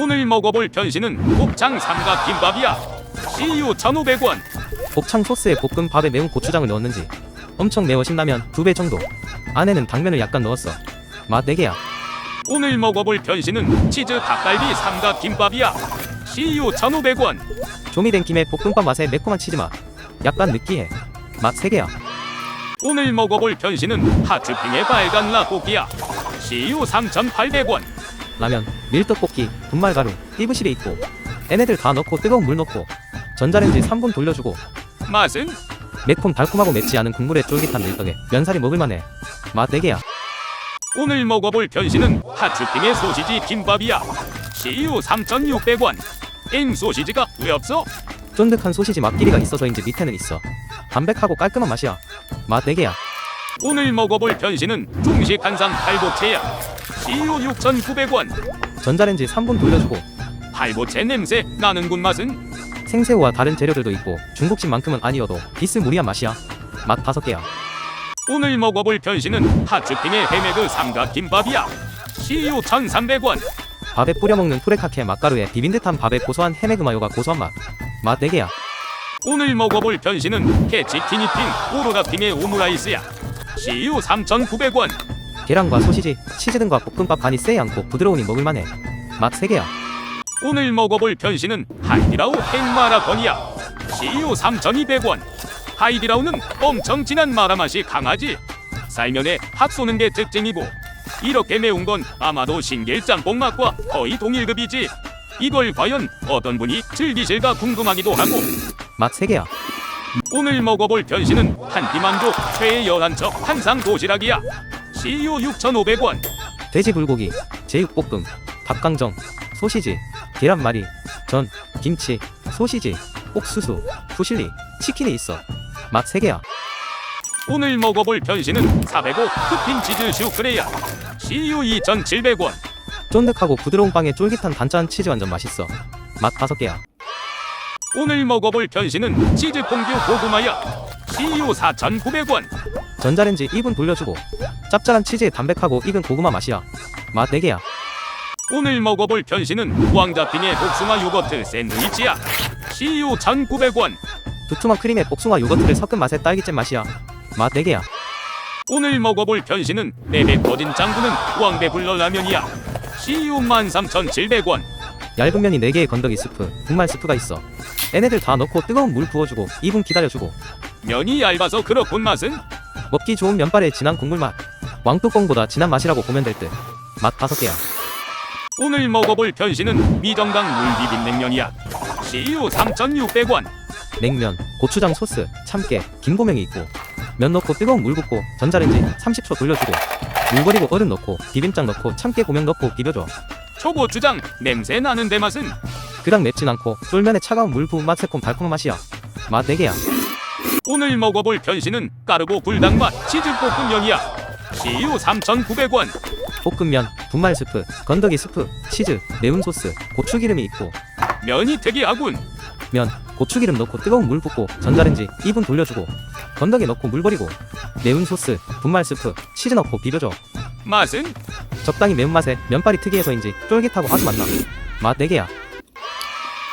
오늘 먹어볼 변신은 곱창 삼각 김밥이야. CU 1,500원. 곱창 소스에 볶은 밥에 매운 고추장을 넣었는지 엄청 매워 신라면 두배 정도 안에는 당면을 약간 넣었어 맛 4개야 오늘 먹어볼 변신은 치즈 닭갈비 삼각 김밥이야. CU 1,500원. 조미된 김에 볶음밥 맛에 매콤한 치즈 맛 약간 느끼해 맛 3개야 오늘 먹어볼 변신은 하츄핑의 빨간 라볶이야. CU 3,800원. 라면 밀떡볶이 분말가루 띠부실에 있고 얘네들 다 넣고 뜨거운 물 넣고 전자레인지 3분 돌려주고 맛은 매콤 달콤하고 맵지 않은 국물에 쫄깃한 밀떡에 면살이 먹을만해 맛 4개야 오늘 먹어볼 변신은 하츄핑의 소시지 김밥이야. CU 3,600원. 엥 소시지가 왜 없어? 쫀득한 소시지 맛끼리가 있어서인지 밑에는 있어 담백하고 깔끔한 맛이야 맛 4개야 오늘 먹어볼 변신은 중식 한상 팔보채야. CU 6,900원. 전자레인지 3분 돌려주고 팔보채 냄새 나는군 맛은 생새우와 다른 재료들도 있고 중국집만큼은 아니어도 비스무리한 맛이야 맛 5개야 오늘 먹어볼 변신은 하츄핑의 헤메그 삼각 김밥이야. CU 1,300원. 밥에 뿌려 먹는 토레카케 맛가루에 비빈 듯한 밥에 고소한 헤메그 마요가 고소한 맛. 맛 4개야. 오늘 먹어볼 변신은 캐치 티니핑 오로라핑의 오므라이스야. CU 3,900원. 계란과 소시지, 치즈 등과 볶음밥 간이 세지 않고 부드러우니 먹을만해. 맛 3개야. 오늘 먹어볼 변신은 하이디라우 행마라건이야. CU 3,200원. 하이디라우는 엄청 진한 마라 맛이 강하지. 살면에 핫 쏘는 게 특징이고 이렇게 매운 건 아마도 신길 짬뽕 맛과 거의 동일급이지. 이걸 과연 어떤 분이 즐기실까 궁금하기도 하고 맛 3개야. 오늘 먹어볼 변신은 한 끼만족 최애 열한척 한상 도시락이야. CU 6,500원. 돼지 불고기, 제육볶음, 닭강정, 소시지, 계란말이, 전, 김치, 소시지, 옥수수, fu실리, 치킨이 있어. 맛 3개야. 오늘 먹어볼 변신은 405 크핀치즈 슈크레야. CU 2,700원. 쫀득하고 부드러운 빵에 쫄깃한 단짠 치즈 완전 맛있어. 맛 5개야. 오늘 먹어볼 변신은 치즈 퐁듀 고구마야. CU 4,900원. 전자레인지 2분 돌려주고 짭짤한 치즈에 담백하고 익은 고구마 맛이야. 맛 4개야. 오늘 먹어볼 변신은 왕자핑의 복숭아 요거트 샌드위치야. CU 1,900원. 두툼한 크림에 복숭아 요거트를 섞은 맛의 딸기잼 맛이야. 맛 4개야. 오늘 먹어볼 변신은 내배 퍼진 짱구는 왕배 불러 라면이야. CU 13,700원. 얇은 면이 4개의 건더기 스프, 분말 스프가 있어. 얘네들 다 넣고 뜨거운 물 부어주고 2분 기다려주고 면이 얇아서 그렇군 맛은. 먹기 좋은 면발의 진한 국물 맛. 왕뚜껑보다 진한 맛이라고 보면 될 듯. 맛 5개야. 오늘 먹어볼 변신은 미정강 물비빔 냉면이야. CU 3,600원. 냉면, 고추장 소스, 참깨, 김고명이 있고 면 넣고 뜨거운 물 붓고 전자레인지 30초 돌려주고 물 버리고 얼음 넣고 비빔장 넣고 참깨 고명 넣고 비벼줘. 초고추장 냄새 나는데 맛은. 그닥 맵진 않고 쫄면에 차가운 물 부은 맛 새콤 달콤한 맛이야. 맛 4개야. 오늘 먹어볼 변신은 까르보 불닭맛 치즈볶음면이야. CU 3,900원. 볶음면, 분말 스프, 건더기 스프, 치즈, 매운 소스, 고추기름이 있고 면이 특이하군. 면, 고추기름 넣고 뜨거운 물 붓고 전자레인지 2분 돌려주고 건더기 넣고 물 버리고 매운 소스, 분말 스프, 치즈 넣고 비벼줘. 맛은 적당히 매운맛에 면발이 특이해서인지 쫄깃하고 아주 맛나. 맛 4개야.